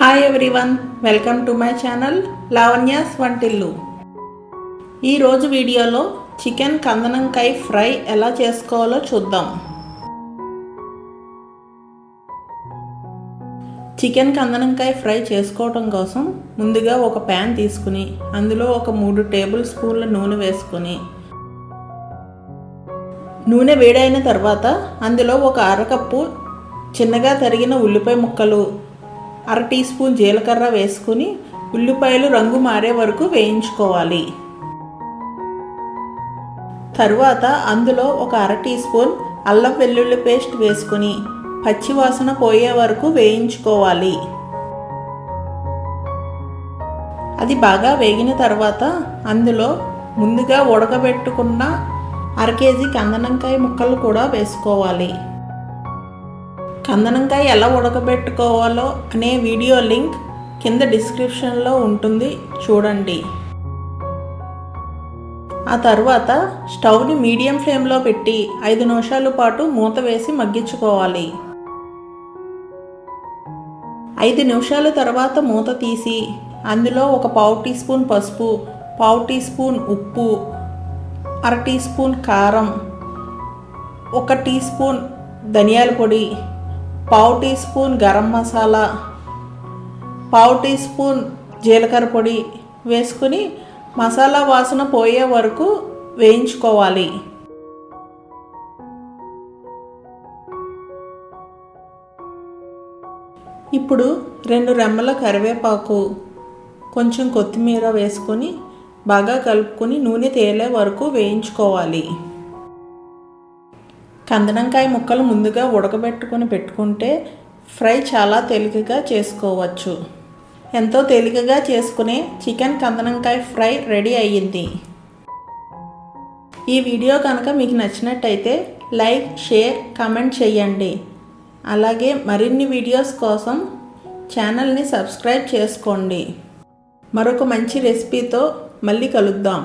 Hi everyone welcome to my channel Lavanya's వంటిల్లు ఈరోజు వీడియోలో చికెన్ కందనంకాయ ఫ్రై ఎలా చేసుకోవాలో చూద్దాం. చికెన్ కందనంకాయ ఫ్రై చేసుకోవటం కోసం ముందుగా ఒక ప్యాన్ తీసుకుని అందులో ఒక మూడు టేబుల్ స్పూన్ల నూనె వేసుకొని నూనె వేడైన తర్వాత అందులో ఒక అరకప్పు చిన్నగా తరిగిన ఉల్లిపాయ ముక్కలు అర టీ స్పూన్ జీలకర్ర వేసుకుని ఉల్లిపాయలు రంగు మారే వరకు వేయించుకోవాలి. తరువాత అందులో ఒక అర టీ స్పూన్ అల్లం వెల్లుల్లి పేస్ట్ వేసుకుని పచ్చివాసన పోయే వరకు వేయించుకోవాలి. అది బాగా వేగిన తర్వాత అందులో ముందుగా ఉడకబెట్టుకున్న అర కేజీ కందనంకాయ ముక్కలు కూడా వేసుకోవాలి. కందనంకాయ ఎలా ఉడకబెట్టుకోవాలో అనే వీడియో లింక్ కింద డిస్క్రిప్షన్లో ఉంటుంది. చూడండి. ఆ తర్వాత స్టవ్ని మీడియం ఫ్లేమ్లో పెట్టి ఐదు నిమిషాల పాటు మూత వేసి మగ్గించుకోవాలి. ఐదు నిమిషాల తర్వాత మూత తీసి అందులో ఒక పావు టీ స్పూన్ పసుపు పావు టీ స్పూన్ ఉప్పు అర టీ స్పూన్ కారం ఒక టీ స్పూన్ ధనియాల పొడి పావు టీ స్పూన్ గరం మసాలా పావు టీ స్పూన్ జీలకర్ర పొడి వేసుకుని మసాలా వాసన పోయే వరకు వేయించుకోవాలి. ఇప్పుడు రెండు రెమ్మల కరివేపాకు కొంచెం కొత్తిమీర వేసుకొని బాగా కలుపుకొని నూనె తేలే వరకు వేయించుకోవాలి. కందనంకాయ ముక్కలు ముందుగా ఉడకబెట్టుకొని పెట్టుకుంటే ఫ్రై చాలా తేలికగా చేసుకోవచ్చు. ఎంతో తేలికగా చేసుకునే చికెన్ కందనంకాయ ఫ్రై రెడీ అయ్యింది. ఈ వీడియో కనుక మీకు నచ్చినట్టయితే లైక్ షేర్ కమెంట్ చేయండి. అలాగే మరిన్ని వీడియోస్ కోసం ఛానల్ని సబ్స్క్రైబ్ చేసుకోండి. మరొక మంచి రెసిపీతో మళ్ళీ కలుద్దాం.